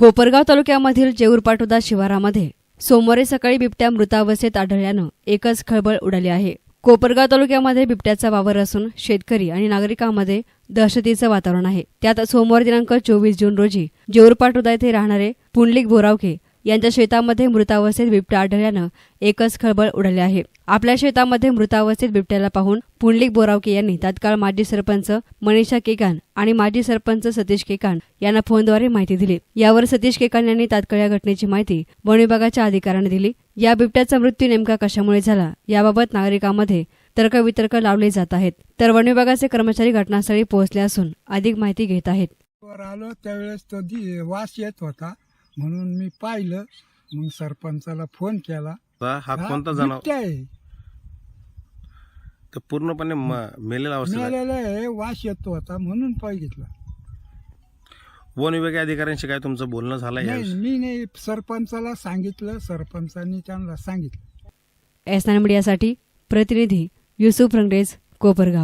कोपरगाव तालुक्यामधील जेऊरपाटोदा शिवारामध्ये सोमवारी सकाळी बिबट्या मृतावस्थेत आढळल्यानं एकच खळबळ उडाली आहे. कोपरगाव तालुक्यामध्ये बिबट्याचा वावर असून शेतकरी आणि नागरिकांमध्ये दहशतीचं वातावरण आहे. त्यात सोमवार दिनांक चोवीस जून रोजी जेऊरपाटोदा येथे राहणारे पुंडलिक बोरावके यांच्या शेतामध्ये मृतावस्थेत बिबट्या आढळल्यानं एकच खळबळ उडाली आहे. आपल्या शेतामध्ये मृतावस्थेत बिबट्याला पाहून पुंडलिक बोरावके यांनी तात्काळ माजी सरपंच मनीषा केकान आणि माजी सरपंच सतीश केकान यांना फोनद्वारे माहिती दिली. यावर सतीश केकान यांनी तात्काळ या घटनेची माहिती वन विभागाच्या अधिकाऱ्यांना दिली. या बिबट्याचा मृत्यू नेमका कशामुळे झाला याबाबत नागरिकांमध्ये तर्कवितर्क लावले जात आहेत. तर वन विभागाचे कर्मचारी घटनास्थळी पोहोचले असून अधिक माहिती घेत आहेत. वर आलो त्यावेळेस तो वास येत होता. म्हणून मी पाहिलं. मग सरपंचाला फोन केला. हा हा कोणता जनावर बिबट्या आहे. तर पूर्णपणे म- मेलेला अवस्थेत आहे. वास येत होता म्हणून बघितलं वन विभागीय अधिकाऱ्यांशी काय तुमचं बोलणं झालं नाही मी नाही. सरपंचाला सांगितलं सरपंचांनी त्यांना सांगितलं. एस नाईन मीडियासाठी प्रतिनिधी युसुफ रंगरेज कोपरगाव.